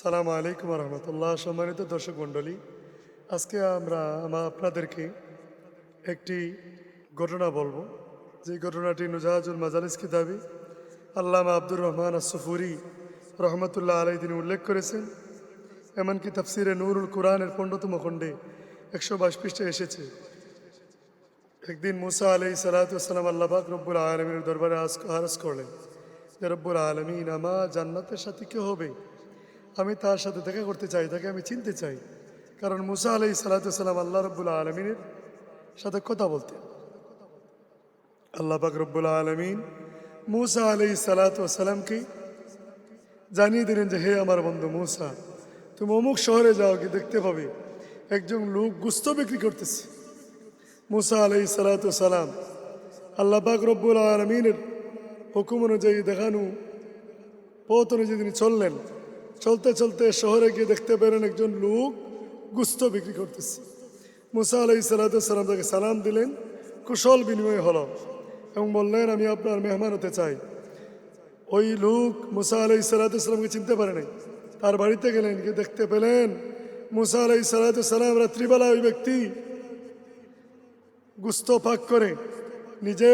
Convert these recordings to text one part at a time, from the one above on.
সালাম আলাইকুম রহমতুল্লাহ। সম্মানিত দর্শক মণ্ডলী, আজকে আমরা আমরা আপনাদেরকে একটি ঘটনা বলব। যে ঘটনাটি নুজাহাজুল মাজালিস কিতাবি আল্লামা আব্দুর রহমান আসফুরি রহমতুল্লাহ আলাই তিনি উল্লেখ করেছেন। এমনকি তাফসিরে নুরুল কোরআনের পণ্ডতম খণ্ডে একশো বাইশ পৃষ্ঠে এসেছে। একদিন মুসা আলাই সালাতাম আল্লাহাক রব্বুল আলমীর দরবারে আরজ করলেন রব্বুল আলমিন আমার জান্নাতের সাথে কে হবে? আমি তার সাথে দেখা করতে চাই, তাকে আমি চিনতে চাই। কারণ মুসা আলাই সালাতাম আল্লাহ রব্বুল আলমিনের সাথে কথা বলতেন। আল্লাহ পাক রব্বুল আলমিন মুসা আলাই সালাতামকে জানিয়ে দিলেন যে, হে আমার বন্ধু মুসা, তুমি অমুক শহরে যাও কি দেখতে পাবে একজন লোক গুস্ত বিক্রি করতেছে। মুসা আলাই সালাম আল্লাহ পাক রব্বুল আলমিনের হুকুম অনুযায়ী দেখানো পথ অনুযায়ী তিনি চললেন। চলতে চলতে শহরে গিয়ে দেখতে পেলেন একজন লোক গুস্ত বিক্রি করতেছে। মুসা আলাই সালাম তাকে সালাম দিলেন, কুশল বিনিময় হলো এবং বললেন, আমি আপনার মেহমান হতে চাই। ওই লোক মুসা আলাই সালাতামকে চিনতে পারে নাই। তার বাড়িতে গেলেন, গিয়ে দেখতে পেলেন মুসা আলাই সালাতাম রাত্রিবেলা ওই ব্যক্তি গুস্ত পাক করে নিজে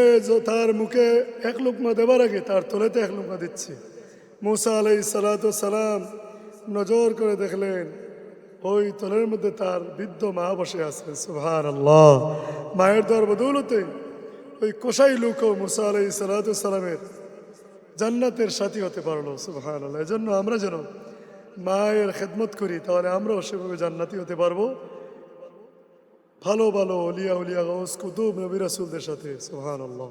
তার মুখে এক লুকমা দেবার আগে তার তলেতে এক লুকমা দিচ্ছে। মুসা আলাই সালাম নজর করে দেখলেন, ওই তলের মধ্যে তার বৃদ্ধ মা বসে আছেন সুভার আল্লাহ মায়ের দর বদৌলতে ওই কোষাই লোকও মুসা আলাই সালামের জান্নাতের সাথী হতে পারল। সুভান আল্লাহ এজন্য আমরা যেন মায়ের খেদমত করি, তাহলে আমরাও সেভাবে জান্নাতি হতে পারব। ভালো ভালো অলিয়া উলিয়া গৌস কুতুব নবী রাসুলদের সাথে। সুহান আল্লাহ